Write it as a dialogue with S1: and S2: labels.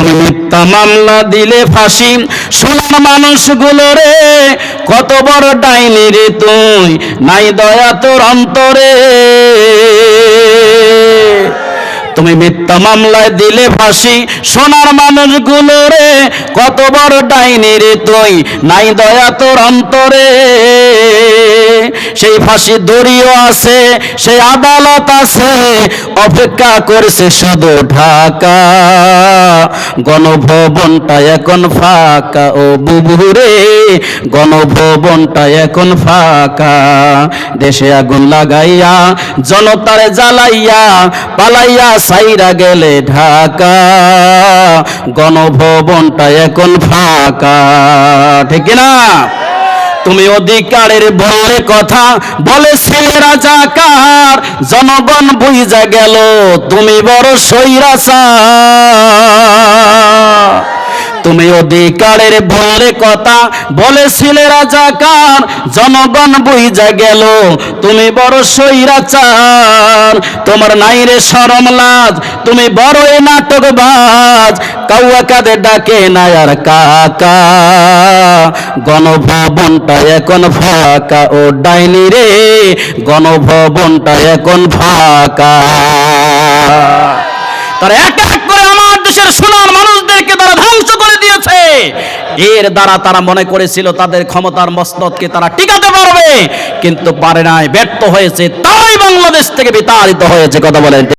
S1: তুমি মিথ্যা মামলা দিলে ফাঁসি। সোনার মানুষগুলো রে, কত বড় ডাইনি রে তুই। নাই দয়া তোর অন্তরে। তুমি মিথ্যা মামলায় দিলে ফাঁসি। সোনার মানুষগুলো রে, কত বড় ডাইনি রে তুই। নাই দয়া তোর অন্তরে। সেই ফাঁসি দড়িও আছে, সেই আদালত আছে। অপেক্ষা করছে শুধু ঢাকা। গণভবনটা এখন ফাঁকা। ও বুবুরে গণভবনটা এখন ফাঁকা। দেশে আগুন লাগাইয়া, জনতারে জ্বালাইয়া, পালাইয়া সাইরা গেলে ঢাকা। গণভবনটা এখন ফাঁকা। ঠিক না তুমি অধিকারের বলে কথা বলে ছেলেরা জাকার জনগণ বুঝা গেল তুমি বড় সৈরাসা তুমি অধিকারের বলে কথা বলেছিলে রাজাকার জনগণ বুঝা গেল, তুমি বড় সৈরাচার তোমার নাই রে সরম লাজ, তুমি বড়ই নাটকবাজ। কাউয়া কাদের ডাকে নাই আর কাকা, গণভবনটা এখন ফাঁকা। ও ডাইনি রে, গণভবনটা এখন ফাঁকা। তারা এক এর দ্বারা তারা মনে করেছিল তাদের ক্ষমতার মস্তদকে তারা টিকাতে পারবে, কিন্তু পারে নাই, ব্যর্থ হয়েছে তাই বাংলাদেশ থেকে বিতাড়িত হয়েছে, কথা বলেন।